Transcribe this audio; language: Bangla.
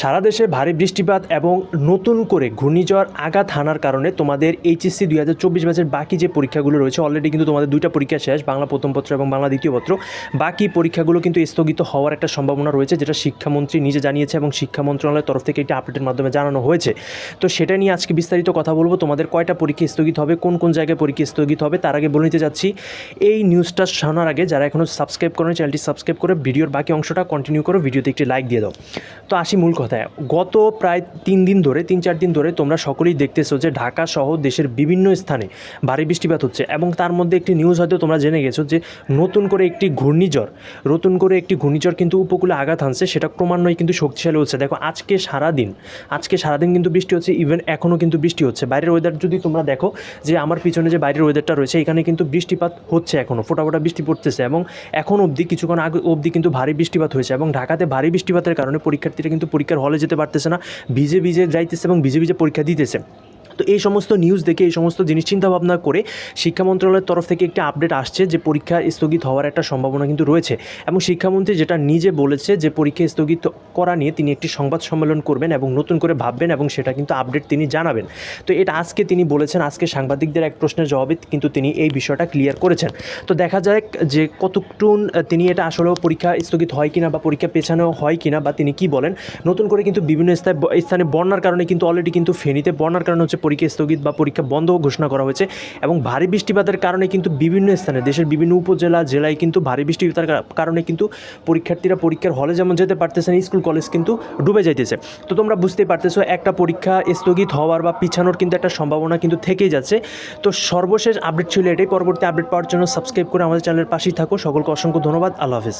সারা দেশে ভারী বৃষ্টিপাত এবং নতুন করে ঘূর্ণিঝড় আঘাত হানার কারণে তোমাদের এইচএসসি দুই হাজার চব্বিশ ব্যাচের বাকি যে পরীক্ষাগুলো রয়েছে অলরেডি কিন্তু তোমাদের দুইটা পরীক্ষা শেষ, বাংলা প্রথম পত্র এবং বাংলা দ্বিতীয় পত্র। বাকি পরীক্ষাগুলো কিন্তু স্থগিত হওয়ার একটা সম্ভাবনা রয়েছে, যেটা শিক্ষামন্ত্রী নিজে জানিয়েছে এবং শিক্ষা মন্ত্রণালয়ের তরফ থেকে একটি আপডেটের মাধ্যমে জানানো হয়েছে। তো সেটা নিয়ে আজকে বিস্তারিত কথা বলব, তোমাদের কয়টা পরীক্ষা স্থগিত হবে, কোন কোন জায়গায় পরীক্ষা স্থগিত হবে, তার আগে বলে নিতে যাচ্ছি, এই নিউজটা শোনার আগে যারা এখনও সাবস্ক্রাইব করেন চ্যানেলটি সাবস্ক্রাইব করে ভিডিওর বাকি অংশটা কন্টিনিউ করো, ভিডিওতে একটি লাইক দিয়ে দাও। তো আসি মূল কথায়। গত প্রায় তিন দিন ধরে, তিন চার দিন ধরে তোমরা সকলেই দেখতেছো যে ঢাকা সহ দেশের বিভিন্ন স্থানে ভারী বৃষ্টিপাত হচ্ছে এবং তার মধ্যে একটি নিউজ হয়তো তোমরা জেনে গেছো যে নতুন করে একটি ঘূর্ণিঝড়, নতুন করে একটি ঘূর্ণিঝড় কিন্তু উপকূলে আঘাত হানছে, সেটা ক্রমান্বয়ে কিন্তু শক্তিশালী হচ্ছে। দেখো, আজকে সারাদিন আজকে সারাদিন কিন্তু বৃষ্টি হচ্ছে ইভেন এখনও কিন্তু বৃষ্টি হচ্ছে। বাইরের ওয়েদার যদি তোমরা দেখো যে আমার পিছনে যে বাইরের ওয়েদারটা রয়েছে, এখানে কিন্তু বৃষ্টিপাত হচ্ছে এখনও ফোটা ফোটা বৃষ্টি পড়তেছে এবং এখন অবধি কিছুক্ষণ আগে অবধি কিন্তু ভারী বৃষ্টিপাত হয়েছে এবং ঢাকাতে ভারী বৃষ্টিপাতের কারণে পরীক্ষার্থীরা কিন্তু পরীক্ষার হলে যেতে পারতেছে না। ভিজে ভিজে যাইতেছে এবং ভিজে ভিজে পরীক্ষা দিতেছে। তো এই সমস্ত নিউজ দেখে, এই সমস্ত জিনিস চিন্তা ভাবনা করে শিক্ষা মন্ত্রণালয়ের তরফ থেকে একটি আপডেট আসছে যে পরীক্ষা স্থগিত হওয়ার একটা সম্ভাবনা কিন্তু রয়েছে। এবং শিক্ষামন্ত্রী যেটা নিজে বলেছে যে পরীক্ষা স্থগিত করা নিয়ে তিনি একটি সংবাদ সম্মেলন করবেন এবং নতুন করে ভাববেন এবং সেটা কিন্তু আপডেট তিনি জানাবেন। তো এটা আজকে তিনি বলেছেন, আজকে সাংবাদিকদের এক প্রশ্নের জবাবে কিন্তু তিনি এই বিষয়টা ক্লিয়ার করেছেন। তো দেখা যাক যে কতটুন তিনি এটা আসলেও পরীক্ষা স্থগিত হয় কিনা বা পরীক্ষা পেছানো হয় কিনা বা তিনি কি বলেন। নতুন করে কিন্তু বিভিন্ন স্থানে স্থানে বন্যার কারণে কিন্তু অলরেডি কিন্তু ফেনীতে বন্যার কারণে হচ্ছে পরীক্ষা স্থগিত বা পরীক্ষা বন্ধ ঘোষণা করা হয়েছে এবং ভারী বৃষ্টিপাতের কারণে কিন্তু বিভিন্ন স্থানে, দেশের বিভিন্ন উপজেলা, জেলায় কিন্তু ভারী বৃষ্টিপাতের কারণে কিন্তু পরীক্ষার্থীরা পরীক্ষার হলে যেমন যেতে পারতেছে না, স্কুল, কলেজ কিন্তু ডুবে যাইতেছে। তো তোমরা বুঝতেই পারতেছো, একটা পরীক্ষা স্থগিত হওয়ার বা পিছানোর কিন্তু একটা সম্ভাবনা কিন্তু থেকেই যাচ্ছে। তো সর্বশেষ আপডেট ছিল এটাই, পরবর্তী আপডেট পাওয়ার জন্য সাবস্ক্রাইব করে আমাদের চ্যানেলের পাশেই থাকো। সকলকে অসংখ্য ধন্যবাদ। আল্লাহ হাফিজ।